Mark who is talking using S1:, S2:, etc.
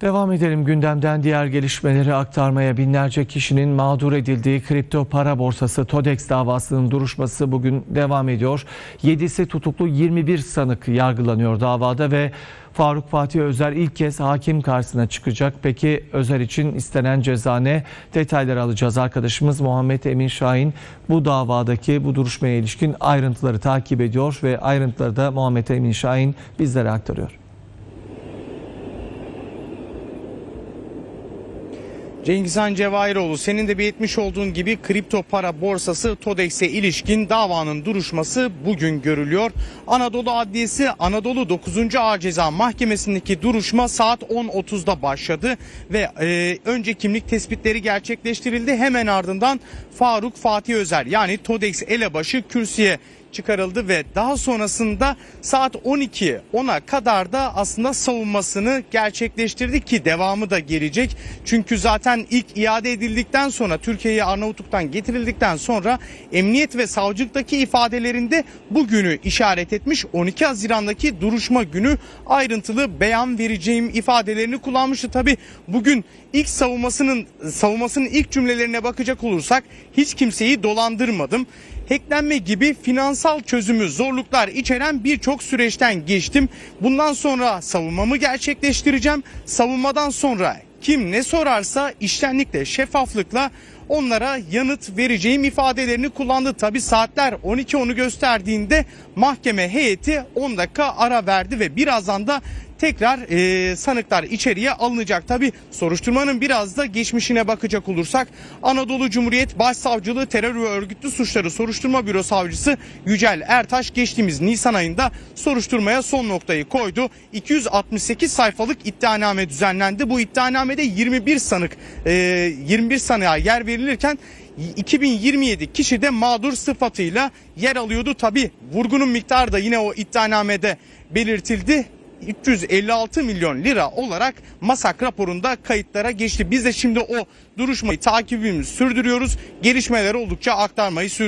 S1: Devam edelim gündemden diğer gelişmeleri aktarmaya binlerce kişinin mağdur edildiği kripto para borsası TODEX davasının duruşması bugün devam ediyor. 7'si tutuklu 21 sanık yargılanıyor davada ve Faruk Fatih Özer ilk kez hakim karşısına çıkacak. Peki Özer için istenen ceza ne? Detayları alacağız. Arkadaşımız Muhammed Emin Şahin bu davadaki bu duruşmaya ilişkin ayrıntıları takip ediyor ve ayrıntıları da Muhammed Emin Şahin bizlere aktarıyor.
S2: Cengizhan Cevahiroğlu senin de belirtmiş olduğun gibi kripto para borsası TODEX'e ilişkin davanın duruşması bugün görülüyor. Anadolu Adliyesi Anadolu 9. Ağır Ceza Mahkemesi'ndeki duruşma saat 10.30'da başladı ve e, önce kimlik tespitleri gerçekleştirildi. Hemen ardından Faruk Fatih Özer yani TODEX elebaşı kürsüye çıkarıldı ve daha sonrasında saat 12 ona kadar da aslında savunmasını gerçekleştirdi ki devamı da gelecek. Çünkü zaten ilk iade edildikten sonra Türkiye'ye Arnavutluk'tan getirildikten sonra emniyet ve savcılıktaki ifadelerinde bugünü işaret etmiş. 12 Haziran'daki duruşma günü ayrıntılı beyan vereceğim ifadelerini kullanmıştı. Tabi bugün ilk savunmasının savunmasının ilk cümlelerine bakacak olursak hiç kimseyi dolandırmadım hacklenme gibi finansal çözümü zorluklar içeren birçok süreçten geçtim. Bundan sonra savunmamı gerçekleştireceğim. Savunmadan sonra kim ne sorarsa iştenlikle, şeffaflıkla onlara yanıt vereceğim ifadelerini kullandı. Tabi saatler 12 onu gösterdiğinde mahkeme heyeti 10 dakika ara verdi ve birazdan da tekrar e, sanıklar içeriye alınacak. Tabi soruşturmanın biraz da geçmişine bakacak olursak Anadolu Cumhuriyet Başsavcılığı Terör ve Örgütlü Suçları Soruşturma Büro Savcısı Yücel Ertaş geçtiğimiz Nisan ayında soruşturmaya son noktayı koydu. 268 sayfalık iddianame düzenlendi. Bu iddianamede 21 sanık e, 21 sanığa yer verilirken 2027 kişi de mağdur sıfatıyla yer alıyordu. Tabi vurgunun miktarı da yine o iddianamede belirtildi. 356 milyon lira olarak masak raporunda kayıtlara geçti. Biz de şimdi o duruşmayı takibimizi sürdürüyoruz. Gelişmeler oldukça aktarmayı sürdürüyoruz.